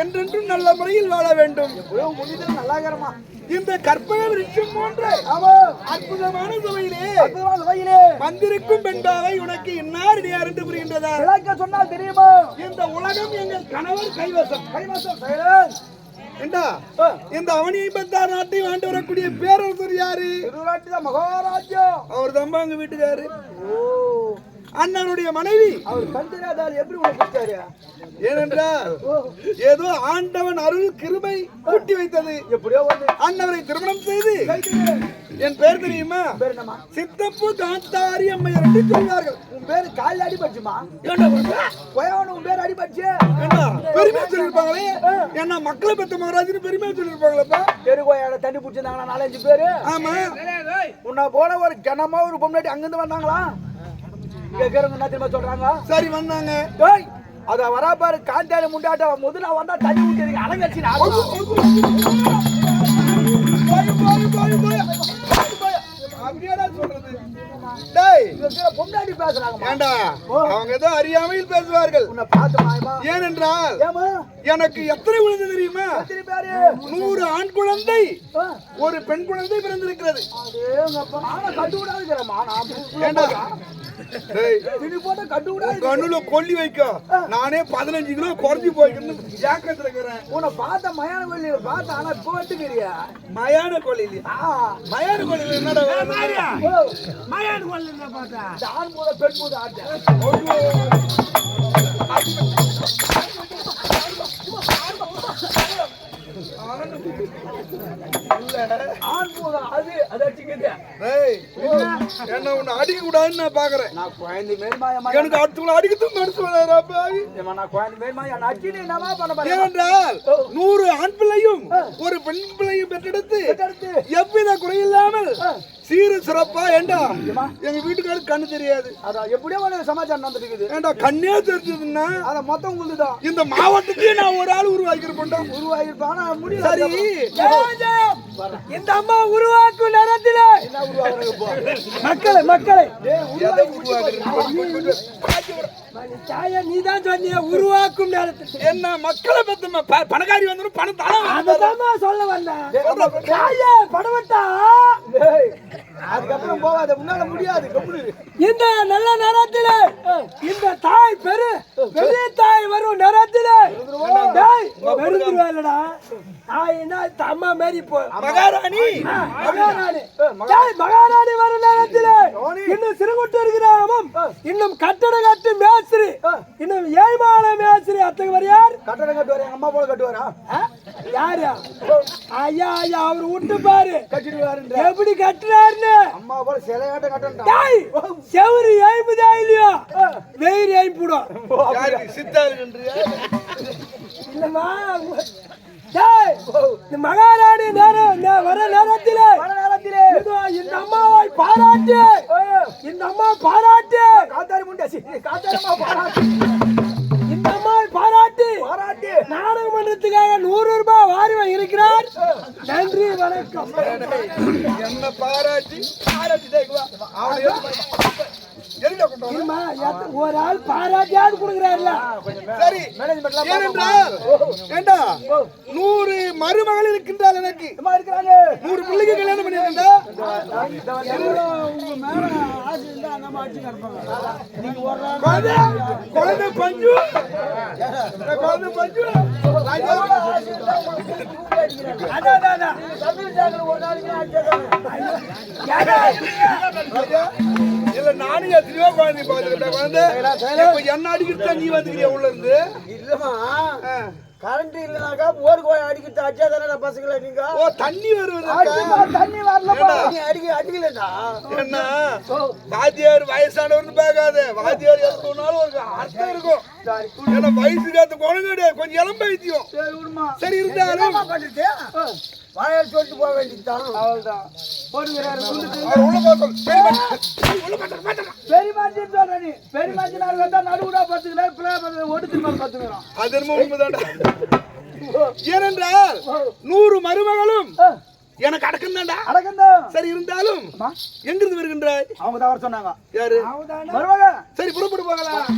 என்றென்றும் நல்ல முறையில் வாழ வேண்டும். எப்படியோ முடிஞ்சது நல்லா இருக்கிறமா இந்த கற்பக விருட்சம் போன்ற அற்புதமான சுவையிலே வகையிலே வந்திருக்கும் பெண்பாவை உனக்கு இன்னார் யார் என்று புரிகின்றதா விளக்க சொன்னால் தெரியுமா? இந்த உலகம் எங்கள் கணவர் கைவசம். கைவாசம் ஏண்டா? இந்த அவனி ஐம்பத்தாறு நாட்டையும் ஆண்டு வரக்கூடிய பேரரசர் யாரு? திருநாட்டு தான் மகாராஜ்யம் அவர் தம்பா எங்க வீட்டுக்காரு. ஓ. அண்ணனுடைய மனைவி. அவர் கண் தெரியாதால் எப்படி உனக்கு ஏனென்றால் ஏதோ ஆண்டவன் அருள் கிருபை கூட்டி வைத்தது. எப்படியோ வந்து. அண்ணவரை திருமணம் செய்து என் பேர் தெரியுமா? சித்தப்பு காந்தாரி அம்மையார் என்று சொல்வார்கள். உன் பேரு காலில் அடிபட்டுமா? போயவனு உன் பேர் அடிபட்டுச்சு. ஏண்டா பெருமையா சொல்லிருப்பாங்களே? ஏன்னா மக்களை பெத்த மகாராஜன்னு பெருமையா சொல்லிருப்பாங்களப்பா? தெருகோயால தண்ணி பிடிச்சிருந்தாங்களா நாலஞ்சு பேரு? ஆமா. உன்னை போல ஒரு கனமா ஒரு பொம்னாட்டி அங்கிருந்து வந்தாங்களா? இங்க இருக்கிறவங்க என்ன தெரியுமா சொல்றாங்க? சரி வந்தாங்க. டேய் அத வரா பாரு காந்தால முண்டாட்ட முதல்ல வந்தா தண்ணி ஊத்தி டேய் பொம்னாட்டி பேசுறாங்க அவங்க ஏதோ அறியாமையில் பேசுவார்கள். உன்னை பார்த்து மாயமா? ஏனென்றால் எனக்கு எத்தனை குழந்தை தெரியுமா? நூறு ஆண் குழந்தை ஒரு பெண் குழந்தை பிறந்திருக்கிறது. கண்ணுல கொல்லி வைக்க. நானே பதினஞ்சு கிலோ குறைஞ்சி போய்க்கணும் ஜாக்கிரத்துல இருக்கிறேன். உன்னை பார்த்த மயான வெளியில பார்த்த ஆனா இப்போ வந்துக்கிறியா மயான கொல்லில ஆ. மயான கொல்லில என்னடா மயான வெளியில பார்த்தா? ஆண் பூத பெண் பூத ஆட்ட ஆண் பூதம் அது அது அடிச்சுக்கிட்டு டேய், என்ன? உன்னை அடிக்க கூடாதுன்னு நான் பாக்குறேன் எனக்கு அடுத்தவங்களை அடிக்கத்தும் மனசு போறேன்? ஏனென்றால் நூறு ஆண் பிள்ளையும் ஒரு பெண் பிள்ளையும் பெற்றெடுத்து. எவ்வித குறையில்லாமல் சீர சிறப்பா ஏண்டா? எங்க வீட்டுக்காருக்கு கண்ணு தெரியாது. அதான் எப்படியோ ஒரு சமாச்சாரம் நடந்துட்டு ஏண்டா கண்ணே தெரிஞ்சதுன்னா? அத மொத்தம் உங்களுக்கு தான் இந்த மாவட்டத்தையே நான் ஒரு ஆள் உருவாக்கியிருப்பேன்டா. உருவாகிருப்பா ஆனா முடியல. சரி. இந்த அம்மா உருவாக்கும் நேரத்தில். மக்களை மக்களை. தாயா நீ தான் சொன்னிய உருவாக்கும் நேரத்தில். என்ன மக்களை பத்த ம- ப- பணக்காரி வந்துடும் பணம் அததான் சொல்ல வந்தேன். தாயே படவட்டா அதுக்கப்புறம் போகாத முன்னால முடியாது இந்த நல்ல நேரத்தில் இந்த தாய் பெரு பெரிய தாய் வரும் நேரத்தில். டேய் பெருந்துருவாளடா தாய் என்ன அம்மா மாரி போ மகாராணி. மகாராணி. மகாராணி வரும் நேரத்தில். இன்னும் சிறுகுட்டூர் கிராமம் இன்னும் கட்டட கட்டு மேஸ்திரி. இன்னும் ஏழ்மால மேஸ்திரி. அத்தங்க வரையார் கட்டடம் கட்டுவார்? எங்க அம்மா போல கட்டுவாரா? யாரு? ஐயா ஐயா அவர் விட்டு பாரு. கட்டிடுவாரு எப்படி கட்டுறாருன்னு அம்மா போல சில கட்ட கட்டணும். செவரு ஏய்ப்புதா இல்லையோ? வெயிர் ஏய்ப்புடும் இல்லம்மா இந்த மகாராணி நேரம் வர நேரத்திலே இதோ இந்த அம்மாவை பாராட்டு. இந்த அம்மா பாராட்டு காத்தாரி முண்டாசி காத்தாரம்மா பாராட்டு. இந்த அம்மாவை பாராட்டி. பாராட்டி. நாடகம் பண்றதுக்காக நூறு ரூபாய் வாரி இருக்கிறார். நன்றி வணக்கம். என்ன பாராட்டி அவனை ஒரு ஆள் பாராட்டியாவது கொடுக்குறாருல. சரி ஏனென்றால் ஏண்டா நூறு மருமகள் இருக்கின்றால் எனக்கு. நூறு பிள்ளைக்கு கல்யாணம் பண்ணியிருந்தா? குழந்தை பஞ்சு. பஞ்சு. ஒரு நாளைக்கு இல்ல நானும் எத்தனையோ குழந்தை பார்த்துக்கிட்டேன். குழந்தை இப்ப என்ன அடிக்கிட்டு நீ வந்துக்கிறியா உள்ள இருந்து இல்லம்மா ஆ. கரண்ட் இல்லனாக்கா போர் கோய் அடிக்கிட்டு அடிச்சா தானே பசங்கள நீங்க? ஓ தண்ணி வருவதற்கா தண்ணி வரலப்பா. நீ அடிக்க அடிக்கலடா. என்ன? வாத்தியார் வயசானவர்னு பார்க்காத. வாத்தியார் எது சொன்னாலும் ஒரு அர்த்தம் இருக்கும். ஏன்னா வயசு காத்து குழந்தை கொஞ்சம் இளம் பைத்தியம் சரி இருந்தாலும். வாயால் சொல்லிட்டு போக வேண்டியதுதான் அவ்வளவுதான். போடுகிறாரு பெரியமாச்சி சொல்ற நீ. பெரியமாச்சி நாள் வந்தா நடுவுடா பத்துக்கிறேன் பிள்ளை பத்து ஒடுத்து மேல பத்துக்கிறோம் அது என்னமோ உண்மைதான்டா. ஏனென்றால் நூறு மருமகளும் எனக்கு அடக்கம் தான்டா அடக்கந்தான் சரி இருந்தாலும் எங்கிருந்து வருகின்றாய்? அவங்க தான் வர சொன்னாங்க. யாரு? வருவாங்க சரி புறப்பட்டு போகலாம்.